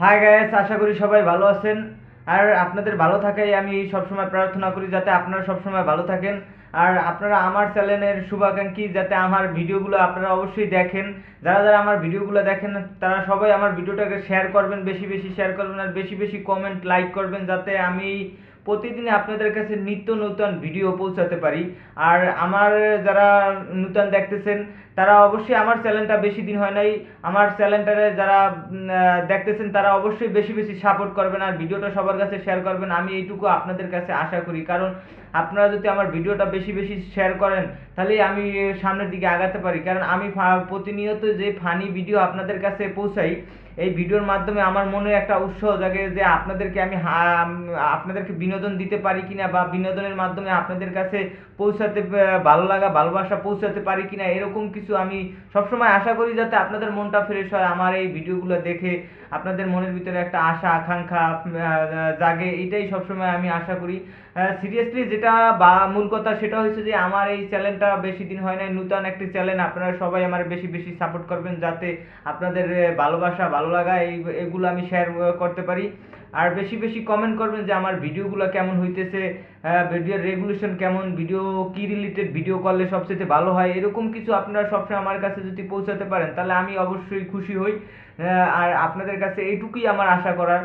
High guys আশা করি সবাই ভালো আছেন। আর আপনাদের ভালো থাকাই আমি সবসময় প্রার্থনা করি যাতে আপনারা সবসময় ভালো থাকেন। আর আপনারা আমার চ্যানেলের শুভাকাঙ্ক্ষী যাতে আমার ভিডিওগুলো আপনারা অবশ্যই দেখেন। যারা যারা আমার ভিডিওগুলো দেখেন, তারা সবাই আমার ভিডিওটাকে শেয়ার করবেন, বেশি বেশি শেয়ার করবেন আর বেশি বেশি কমেন্ট লাইক করবেন যাতে আমি প্রতিদিন আপনাদের কাছে নিত্য নতুন ভিডিও পৌঁছাতে পারি। আর আমার যারা নতুন দেখতেছেন, তারা অবশ্যই আমার চ্যানেলটা বেশি দিন হয় নাই। আমার চ্যানেলটারে যারা দেখতেছেন, তারা অবশ্যই বেশি বেশি সাপোর্ট করবেন আর ভিডিওটা সবার কাছে শেয়ার করবেন। আমি এইটুকু আপনাদের কাছে আশা করি। কারণ আপনারা যদি আমার ভিডিওটা বেশি বেশি শেয়ার করেন, তাহলেই আমি সামনের দিকে আগাতে পারি। কারণ আমি প্রতিনিয়ত যে ফানি ভিডিও আপনাদের কাছে পৌঁছাই, এই ভিডিওর মাধ্যমে আমার মনে একটা উৎসাহ জাগে যে আপনাদেরকে আমি আপনাদেরকে বিনোদন দিতে পারি কিনা বা বিনোদনের মাধ্যমে আপনাদের কাছে পৌঁছাতে ভালো লাগা, ভালোবাসা পৌঁছাতে পারি কিনা, এরকম কিছু আমি সবসময় আশা করি যাতে আপনাদের মনটা ফ্রেশ হয়, আমার এই ভিডিওগুলো দেখে আপনাদের মনের ভিতরে একটা আশা, আকাঙ্ক্ষা জাগে, এটাই সবসময় আমি আশা করি। সিরিয়াসলি যেটা বা মূল কথা সেটা হচ্ছে যে আমার এই চ্যানেলটা বেশি দিন হয় নাই। নূতন একটি চ্যানেল, আপনারা সবাই আমার বেশি বেশি সাপোর্ট করবেন যাতে আপনাদের ভালোবাসা, ভালো লাগা, এই, এগুলো আমি শেয়ার করতে পারি। আর বেশি বেশি কমেন্ট করবেন যে আমার ভিডিওগুলো কেমন হইতেছে ভিডিওর রেগুলেশন কেমন ভিডিও কি রিলেটেড ভিডিও করলে সবচেয়ে ভালো হয়, এরকম কিছু আপনারা সবসময় আমার কাছে যদি পৌঁছাতে পারেন, তাহলে আমি অবশ্যই খুশি হই। আর আপনাদের কাছে এইটুকুই আমার আশা করার।